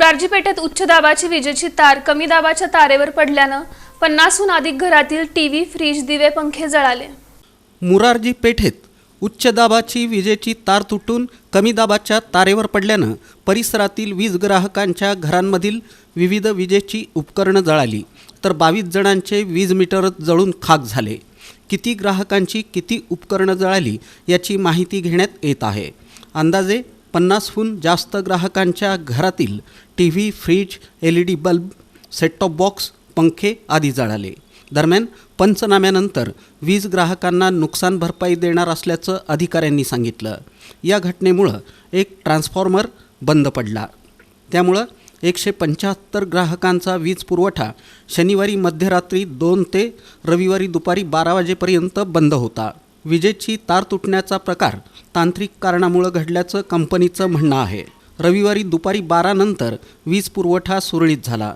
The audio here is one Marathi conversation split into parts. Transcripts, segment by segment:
मोरारजी पेठेत उच्च दाबाची विजेची तार कमी दाबाच्या तारेवर पडल्यानं पन्नासहून अधिक घरातील टीव्ही फ्रीज दिवे पंखे जळाले. मुरारजी पेठेत उच्च दाबाची विजेची तार तुटून कमी दाबाच्या तारेवर पडल्यानं परिसरातील वीज ग्राहकांच्या घरांमधील विविध विजेची उपकरणं जळाली. तर बावीस जणांचे वीज मीटर जळून खाक झाले. किती ग्राहकांची किती उपकरणं जळाली याची माहिती घेण्यात येत आहे. अंदाजे पन्नासहून जास्त ग्राहकांच्या घरातील T V fridge L E D bulb set top box पंखे आदी जळाले. दरम्यान पंचनाम्यानंतर वीज ग्राहकांना नुकसान भरपाई देणार असल्याचं अधिकाऱ्यांनी सांगितलं. या घटनेमुळं एक ट्रान्सफॉर्मर बंद पडला. त्यामुळं एकशे पंच्याहत्तर ग्राहकांचा वीज पुरवठा शनिवारी मध्यरात्री दोन ते रविवारी दुपारी बारा वाजेपर्यंत बंद होता. विजेची तार तुटण्याचा प्रकार तांत्रिक कारणामुळं घडल्याचं कंपनीचं म्हणणं आहे. रविवारी दुपारी बारानंतर वीज पुरवठा सुरळीत झाला.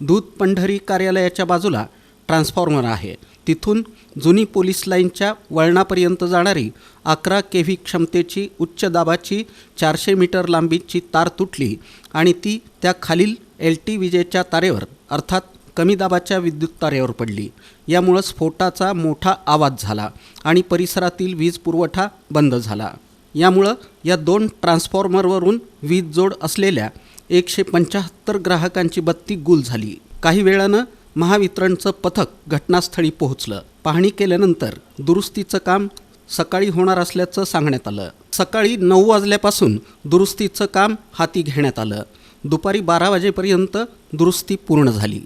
दूध पंढरी कार्यालयाच्या बाजूला ट्रान्सफॉर्मर आहे. तिथून जुनी पोलीस लाईनच्या वळणापर्यंत जाणारी अकरा के व्ही क्षमतेची उच्च दाबाची चारशे मीटर लांबीची तार तुटली आणि ती त्या खालील एल टी विजेच्या तारेवर अर्थात कमी दाबाच्या विद्युत तारेवर पडली. यामुळं स्फोटाचा मोठा आवाज झाला आणि परिसरातील वीज पुरवठा बंद झाला. यामुळं या दोन ट्रान्सफॉर्मरवरून वीज जोड असलेल्या एकशे पंच्याहत्तर ग्राहकांची बत्ती गुल झाली. काही वेळानं महावितरणचं पथक घटनास्थळी पोहोचलं. पाहणी केल्यानंतर दुरुस्तीचं काम सकाळी होणार असल्याचं सांगण्यात आलं. सकाळी नऊ वाजल्यापासून दुरुस्तीचं काम हाती घेण्यात आलं. दुपारी बारा वाजेपर्यंत दुरुस्ती पूर्ण झाली.